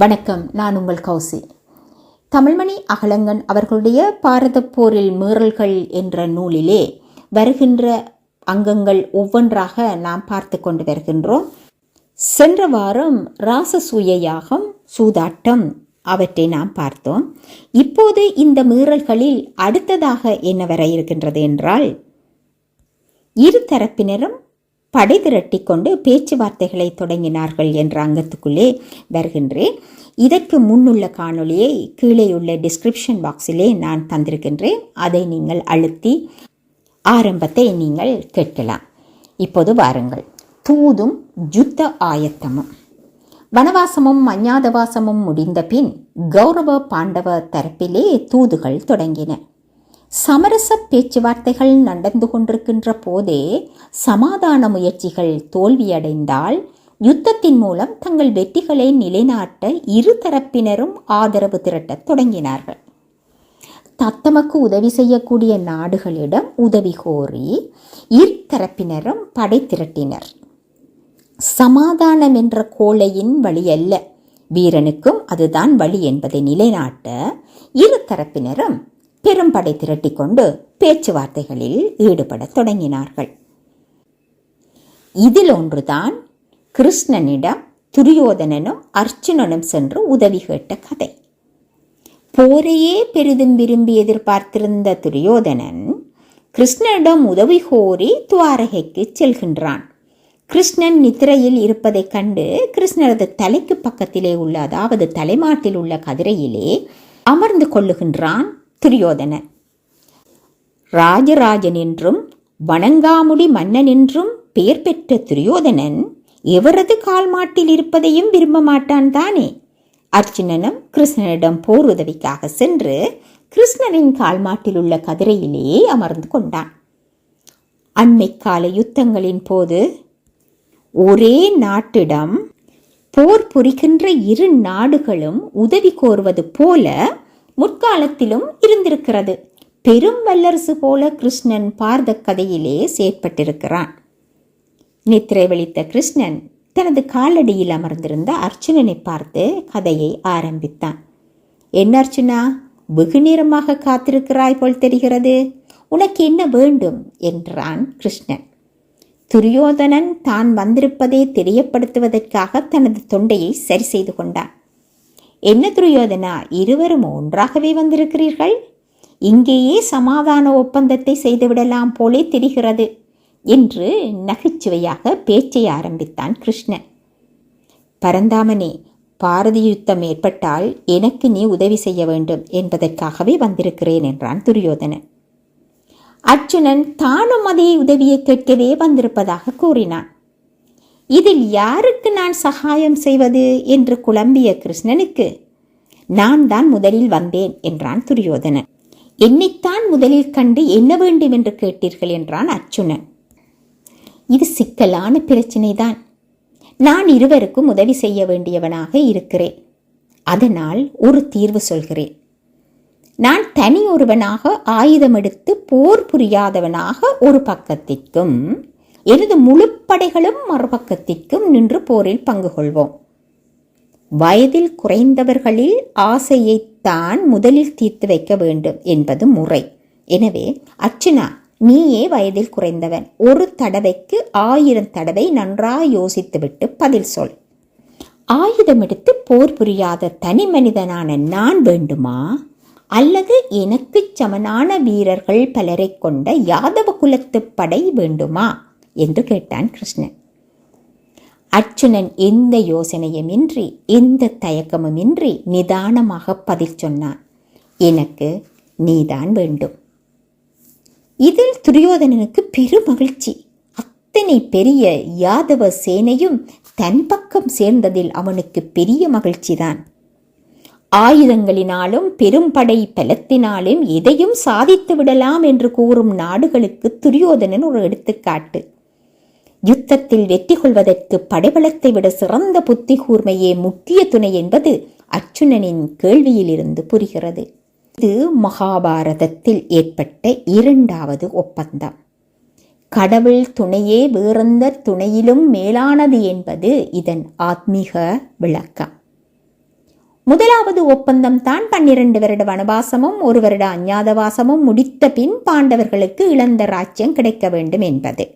வணக்கம் நான் உங்கள் கௌசி. தமிழ்மணி அகலங்கன் அவர்களுடைய பாரத போரில் மீறல்கள் என்ற நூலிலே வருகின்ற அங்கங்கள் ஒவ்வொன்றாக நாம் பார்த்து கொண்டு வருகின்றோம். சென்ற வாரம் ராசசூய யாகம் சூதாட்டம் அவற்றை நாம் பார்த்தோம். இப்போது இந்த மீறல்களில் அடுத்ததாக என்ன வர இருக்கின்றது என்றால் இரு தரப்பினரும் படை திரட்டி கொண்டு பேச்சுவார்த்தைகளை தொடங்கினார்கள் என்ற அங்கத்துக்குள்ளே வருகின்றேன் இதற்கு முன்னுள்ள காணொளியை கீழே உள்ள டிஸ்கிரிப்ஷன் பாக்ஸிலே நான் தந்திருக்கின்றேன். அதை நீங்கள் அழுத்தி ஆரம்பத்தை நீங்கள் கேட்கலாம். இப்போது வாருங்கள். தூதும் யுத்த ஆயத்தமும். வனவாசமும் அஞ்ஞாதவாசமும் முடிந்த பின் கௌரவ பாண்டவ தரப்பிலே தூதுகள் தொடங்கின. சமரச பேச்சுவார்த்தைகள் நடந்து கொண்டிருக்கின்ற போதே சமாதான முயற்சிகள் தோல்வியடைந்தால் யுத்தத்தின் மூலம் தங்கள் வெற்றிகளை நிலைநாட்ட இரு தரப்பினரும் ஆதரவு திரட்டத் தொடங்கினார்கள். தத்தமக்கு உதவி செய்யக்கூடிய நாடுகளிடம் உதவி கோரி இரு தரப்பினரும் படை திரட்டினர். சமாதானம் என்ற கோளையின் வழி அல்ல. வீரனுக்கும் அதுதான் வழி என்பதை நிலைநாட்ட இரு தரப்பினரும் பெரும்படை திரட்டிக்கொண்டு பேச்சுவார்த்தைகளில் ஈடுபடத் தொடங்கினார்கள். இதில் ஒன்றுதான் கிருஷ்ணனிடம் துரியோதனனும் அர்ச்சுனனும் சென்று உதவி கேட்ட கதை. போரையே பெரிதும் விரும்பி எதிர்பார்த்திருந்த துரியோதனன் கிருஷ்ணனிடம் உதவி கோரி துவாரகைக்கு செல்கின்றான். கிருஷ்ணன் நித்திரையில் இருப்பதைக் கண்டு கிருஷ்ணரது தலைக்கு பக்கத்திலே உள்ள அதாவது தலைமாட்டில் உள்ள கதிரையிலே அமர்ந்து கொள்ளுகின்றான். துரியோதனன் ராஜராஜன் என்றும் வணங்காமுடி மன்னன் என்றும் பெயர் பெற்ற துரியோதனன் எவரது கால் மாட்டில் இருப்பதையும் விரும்ப மாட்டான் தானே? அர்ஜுனனும் கிருஷ்ணனிடம் போர் உதவிக்காக சென்று கிருஷ்ணனின் கால் மாட்டில் உள்ள கதிரையிலேயே அமர்ந்து கொண்டான். அண்மை கால யுத்தங்களின் போது ஒரே நாட்டிடம் போர் புரிகின்ற இரு நாடுகளும் உதவி கோருவது போல முற்காலத்திலும் இருந்திருக்கிறது. பெரும் வல்லரசு போல கிருஷ்ணன் பார்த்த கதையிலே செயற்பட்டிருக்கிறான். நித்திரை வலித்த கிருஷ்ணன் தனது காலடியில் அமர்ந்திருந்த அர்ச்சுனனை பார்த்து கதையை ஆரம்பித்தான். என்ன அர்ச்சுனா வெகு நேரமாக காத்திருக்கிறாய் போல் தெரிகிறது. உனக்கு என்ன வேண்டும்? என்றான் கிருஷ்ணன். துரியோதனன் தான் வந்திருப்பதை தெரியப்படுத்துவதற்காக தனது தொண்டையை சரி செய்து கொண்டான். என்ன துரியோதனா இருவரும் ஒன்றாகவே வந்திருக்கிறீர்கள்? இங்கேயே சமாதான ஒப்பந்தத்தை செய்துவிடலாம் போலே தெரிகிறது என்று நகைச்சுவையாக பேச்சை ஆரம்பித்தான் கிருஷ்ணன். பரந்தாமனே பாரதி யுத்தம் ஏற்பட்டால் எனக்கு நீ உதவி செய்ய வேண்டும் என்பதற்காகவே வந்திருக்கிறேன் என்றான் துரியோதனன். அர்ஜுனன் தானும் அதே உதவியை கேட்கவே வந்திருப்பதாக கூறினான். இதில் யாருக்கு நான் சகாயம் செய்வது? என்று குழம்பிய கிருஷ்ணனுக்கு நான் தான் முதலில் வந்தேன் என்றான் துரியோதனன். என்னைத்தான் முதலில் கண்டு என்ன வேண்டும் என்று கேட்டீர்கள்? என்றான் அர்ஜுனன். இது சிக்கலான பிரச்சினைதான். நான் இருவருக்கும் உதவி செய்ய வேண்டியவனாக இருக்கிறேன். அதனால் ஒரு தீர்வு சொல்கிறேன். நான் தனி ஒருவனாக ஆயுதம் எடுத்து போர் புரியாதவனாக ஒரு பக்கத்திற்கும் எனது முழு படைகளும் மறுபக்கத்திற்கும் நின்று போரில் பங்கு கொள்வோம். வயதில் குறைந்தவர்களில் ஆசையைத்தான் முதலில் தீர்த்து வைக்க வேண்டும் என்பது முறை. எனவே அர்ச்சுனா நீயே வயதில் குறைந்தவன். ஒரு தடவைக்கு ஆயிரம் தடவை நன்றாக யோசித்துவிட்டு பதில் சொல். ஆயுதம் எடுத்து போர் புரியாத தனி மனிதனான நான் வேண்டுமா? அல்லது எனக்கு சமனான வீரர்கள் பலரை கொண்ட யாதவ குலத்து படை வேண்டுமா? என்று கேட்டான் கிருஷ்ணன். அர்ச்சுனன் எந்த யோசனையுமின்றி எந்த தயக்கமுமின்றி நிதானமாக பதில் சொன்னான். எனக்கு நீதான் வேண்டும். இதில் துரியோதனனுக்கு பெருமகிழ்ச்சி அத்தனை பெரிய யாதவ சேனையும் தன் பக்கம் சேர்ந்ததில் அவனுக்கு பெரிய மகிழ்ச்சிதான். ஆயுதங்களினாலும் பெரும்படை பலத்தினாலும் எதையும் சாதித்து விடலாம் என்று கூறும் நாடுகளுக்கு துரியோதனன் ஒரு எடுத்துக்காட்டு. யுத்தத்தில் வெற்றி கொள்வதற்கு படைபலத்தை விட சிறந்த புத்தி கூர்மையே முக்கிய துணை என்பது அர்ச்சுனனின் கேள்வியிலிருந்து புரிகிறது. இது மகாபாரதத்தில் ஏற்பட்ட இரண்டாவது ஒப்பந்தம். கடவுள் துணையே வேறெந்த துணையிலும் மேலானது என்பது இதன் ஆத்மீக விளக்கம். முதலாவது ஒப்பந்தம் தான் பன்னிரண்டு வருட வனவாசமும் ஒரு வருட அஞ்ஞாதவாசமும் முடித்த பின் பாண்டவர்களுக்கு இழந்த ராஜ்யம் கிடைக்க வேண்டும் என்பது.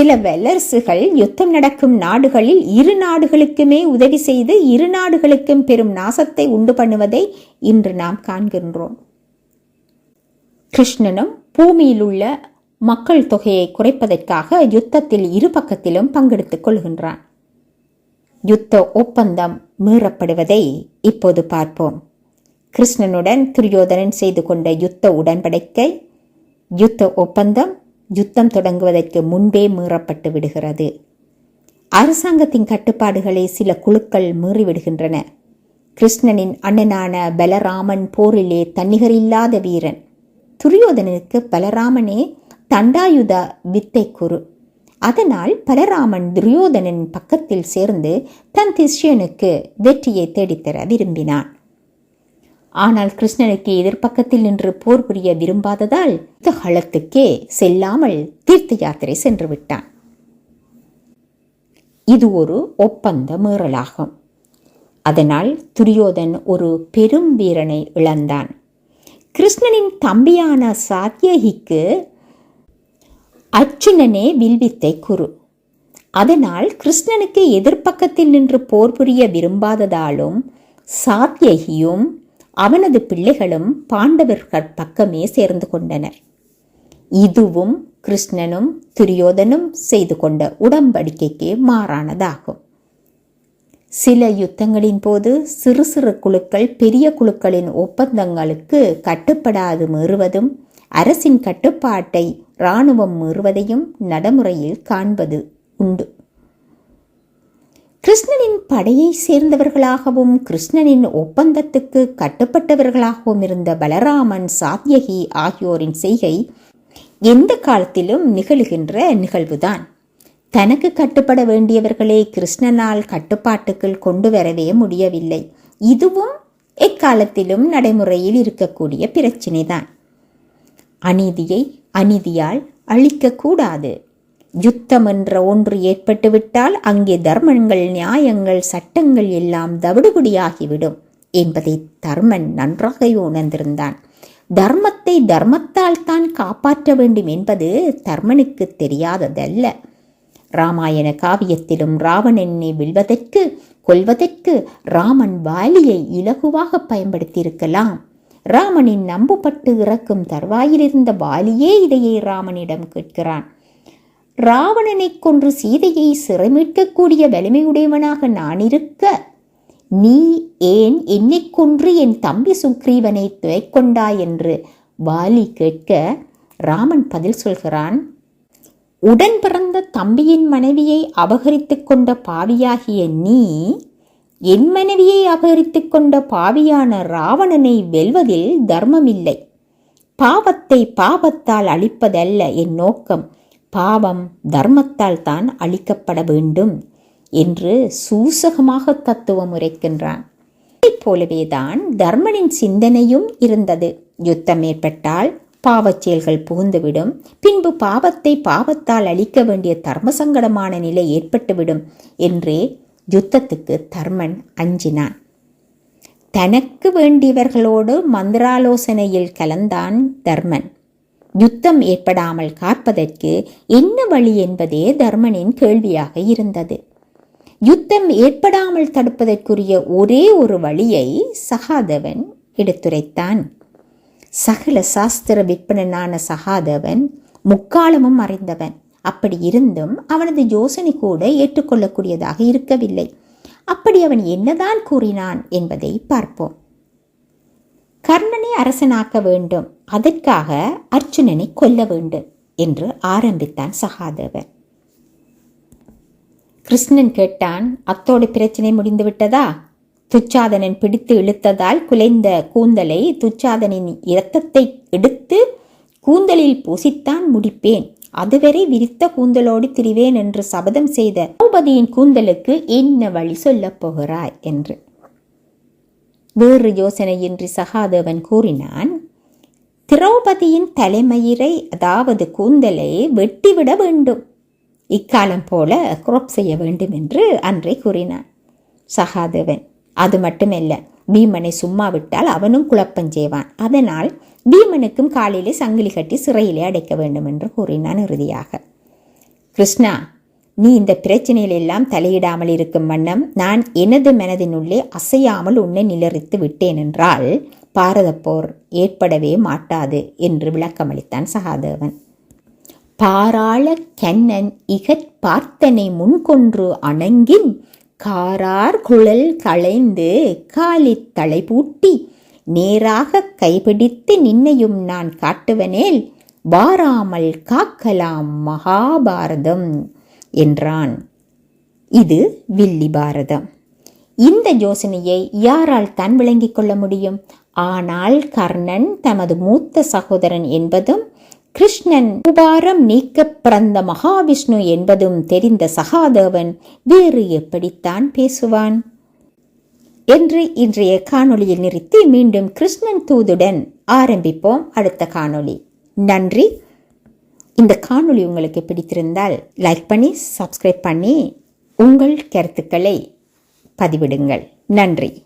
சில வல்லரசுகள் யுத்தம் நடக்கும் நாடுகளில் இரு நாடுகளுக்குமே உதவி செய்து இரு நாடுகளுக்கும் பெரும் நாசத்தை உண்டு பண்ணுவதை இன்று நாம் காண்கின்றோம். கிருஷ்ணனும் பூமியில் உள்ள மக்கள் தொகையை குறைப்பதற்காக யுத்தத்தில் இரு பக்கத்திலும் பங்கெடுத்துக் கொள்கின்றான். யுத்த ஒப்பந்தம் மீறப்படுவதை இப்போது பார்ப்போம். கிருஷ்ணனுடன் துரியோதனன் செய்து கொண்ட யுத்த உடன்படிக்கை யுத்த ஒப்பந்தம் யுத்தம் தொடங்குவதற்கு முன்பே மீறப்பட்டு விடுகிறது. அரசாங்கத்தின் கட்டுப்பாடுகளை சில குழுக்கள் மீறிவிடுகின்றன. கிருஷ்ணனின் அண்ணனான பலராமன் போரிலே தன்னிகரில்லாத வீரன். துரியோதனனுக்கு பலராமனே தண்டாயுத வித்தை குரு அதனால் பலராமன் துரியோதனன் பக்கத்தில் சேர்ந்து தன் திஷ்யனுக்கு வெற்றியை தேடித்தர விரும்பினான். ஆனால் கிருஷ்ணனுக்கு எதிர்ப்பக்கத்தில் நின்று போர் புரிய விரும்பாததால் களத்துக்கே செல்லாமல் தீர்த்த யாத்திரை சென்று விட்டான். இது ஒரு ஒப்பந்த மீறலாகும். அதனால் துரியோதன் ஒரு பெரும் வீரனை இழந்தான். கிருஷ்ணனின் தம்பியான சாத்யகிக்கு அர்ஜுனனே வில்வித்தை குரு. அதனால் கிருஷ்ணனுக்கு எதிர்ப்பக்கத்தில் நின்று போர் புரிய விரும்பாததாலும் சாத்தியகியும் அவனது பிள்ளைகளும் பாண்டவர்கள் பக்கமே சேர்ந்து கொண்டனர். இதுவும் கிருஷ்ணனும் துரியோதனும் செய்து கொண்ட உடம்படிக்கைக்கு மாறானதாகும். சில யுத்தங்களின் போது சிறு சிறு குழுக்கள் பெரிய குழுக்களின் ஒப்பந்தங்களுக்கு கட்டுப்படாது மீறுவதும் அரசின் கட்டுப்பாட்டை இராணுவம் மீறுவதையும் நடைமுறையில் காண்பது உண்டு. கிருஷ்ணனின் படையை சேர்ந்தவர்களாகவும் கிருஷ்ணனின் ஒப்பந்தத்துக்கு கட்டுப்பட்டவர்களாகவும் இருந்த பலராமன் சாத்யகி ஆகியோரின் செய்கை எந்த காலத்திலும் நிகழுகின்ற நிகழ்வுதான். தனக்கு கட்டுப்பட வேண்டியவர்களை கிருஷ்ணனால் கட்டுப்பாட்டுக்குள் கொண்டு வரவே முடியவில்லை. இதுவும் எக்காலத்திலும் நடைமுறையில் இருக்கக்கூடிய பிரச்சினைதான். அநீதியை அநீதியால் அழிக்கக்கூடாது. யுத்தம் என்ற ஒன்று ஏற்பட்டுவிட்டால் அங்கே தர்மங்கள் நியாயங்கள் சட்டங்கள் எல்லாம் தவிடுபடியாகிவிடும் என்பதை தர்மன் நன்றாக உணர்ந்திருந்தான். தர்மத்தை தர்மத்தால் தான் காப்பாற்ற வேண்டும் என்பது தர்மனுக்கு தெரியாததல்ல. ராமாயண காவியத்திலும் ராவணனை வெல்வதற்கு கொல்வதற்கு ராமன் வாலியை இலகுவாக பயன்படுத்தியிருக்கலாம். ராமனின் நம்பப்பட்டு இறக்கும் தருவாயிலிருந்த வாலியே இதையே ராமனிடம் கேட்கிறான். ராவணனை கொன்று சீதையை சிறைமீட்கக்கூடிய வலிமையுடையவனாக நான் இருக்க நீ ஏன் என்னை கொன்று என் தம்பி சுக்ரீவனை துவைக்கொண்டாய் என்று வாலி கேட்க ராமன் பதில் சொல்கிறான் உடன் பிறந்த தம்பியின் மனைவியை அபகரித்து கொண்ட பாவியாகிய நீ என் மனைவியை அபகரித்து கொண்ட பாவியான ராவணனை வெல்வதில் தர்மமில்லை. பாவத்தை பாவத்தால் அழிப்பதல்ல என் நோக்கம். பாவம் தர்மத்தால் தான் அழிக்கப்பட வேண்டும் என்று சூசகமாக தத்துவம் உரைக்கின்றான். போலவேதான் தர்மனின் சிந்தனையும் இருந்தது. யுத்தம் ஏற்பட்டால் பாவச் செயல்கள் புகுந்துவிடும். பின்பு பாவத்தை பாவத்தால் அழிக்க வேண்டிய தர்ம சங்கடமான நிலை ஏற்பட்டுவிடும் என்றே யுத்தத்துக்கு தர்மன் அஞ்சினான். தனக்கு வேண்டியவர்களோடு மந்திராலோசனையில் கலந்தான் தர்மன். யுத்தம் ஏற்படாமல் காப்பதற்கு என்ன வழி என்பதே தர்மனின் கேள்வியாக இருந்தது. யுத்தம் ஏற்படாமல் தடுப்பதற்குரிய ஒரே ஒரு வழியை சகாதவன் எடுத்துரைத்தான். சகல சாஸ்திர விற்பனனான சகாதவன் முக்காலமும் அறிந்தவன். அப்படி இருந்தும் அவனது யோசனை கூட ஏற்றுக்கொள்ளக்கூடியதாக இருக்கவில்லை. அப்படி அவன் என்னதான் கூறினான் என்பதை பார்ப்போம். கர்ணனை அரசனாக்க வேண்டும். அதற்காக அர்ஜுனனை கொல்ல வேண்டும் என்று ஆரம்பித்தான் சகாதேவன் கிருஷ்ணன் கேட்டான் அத்தோடு பிரச்சனை முடிந்து விட்டதா? துச்சாதனன் பிடித்து இழுத்ததால் குலைந்த கூந்தலை துச்சாதனின் இரத்தத்தை எடுத்து கூந்தலில் பூசித்தான் முடிப்பேன். அதுவரை விரித்த கூந்தலோடு திரிவேன் என்று சபதம் செய்த திரௌபதியின் கூந்தலுக்கு என்ன வழி சொல்லப் போகிறாய்? என்று. வேறு யோசனையின்றி சகாதேவன் கூறினான் திரௌபதியின் தலைமயிரை அதாவது கூந்தலை வெட்டிவிட வேண்டும். இக்காலம் போல குரோப் செய்ய வேண்டும் என்று அன்றே கூறினான். சகாதேவன் அது மட்டுமல்ல பீமனை சும்மா விட்டால் அவனும் குழப்பம் செய்வான். அதனால் பீமனுக்கும் காலிலே சங்கிலி கட்டி சிறையிலே அடைக்க வேண்டும் என்று கூறினான் இறுதியாக. கிருஷ்ணா நீ இந்த பிரச்சனையில் எல்லாம் தலையிடாமல் இருக்கும் வண்ணம் நான் எனது மனதினுள்ளே அசையாமல் உன்னை நிலரித்து விட்டேன் என்றால் பாரதப் போர் ஏற்படவே மாட்டாது என்று விளக்கமளித்தான் சகாதேவன். பாராள கண்ணன் இகற் பார்த்தனை முன்கொன்று அணங்கின் காரார் குழல் களைந்து காலித் தலை பூட்டி நேராக கைபிடித்து நின்னையும் நான் காட்டுவனேல் வாராமல் காக்கலாம் மகாபாரதம். என்றான். இது வில்லி பாரதம். இந்த யோசனையை யாரால் தான் விளங்கிக் கொள்ள முடியும்? ஆனால் கர்ணன் தமது மூத்த சகோதரன் என்பதும் கிருஷ்ணன் உபாரம் நீக்க பிறந்த மகாவிஷ்ணு என்பதும் தெரிந்த சகாதேவன் வேறு எப்படித்தான் பேசுவான்? என்று இன்றைய காணொளியில் நிறுத்தி மீண்டும் கிருஷ்ணன் தூதுடன் ஆரம்பிப்போம் அடுத்த காணொளி. நன்றி. இந்த காணொளி உங்களுக்கு பிடித்திருந்தால் லைக் பண்ணி சப்ஸ்கிரைப் பண்ணி உங்கள் கருத்துக்களை பதிவிடுங்கள். நன்றி.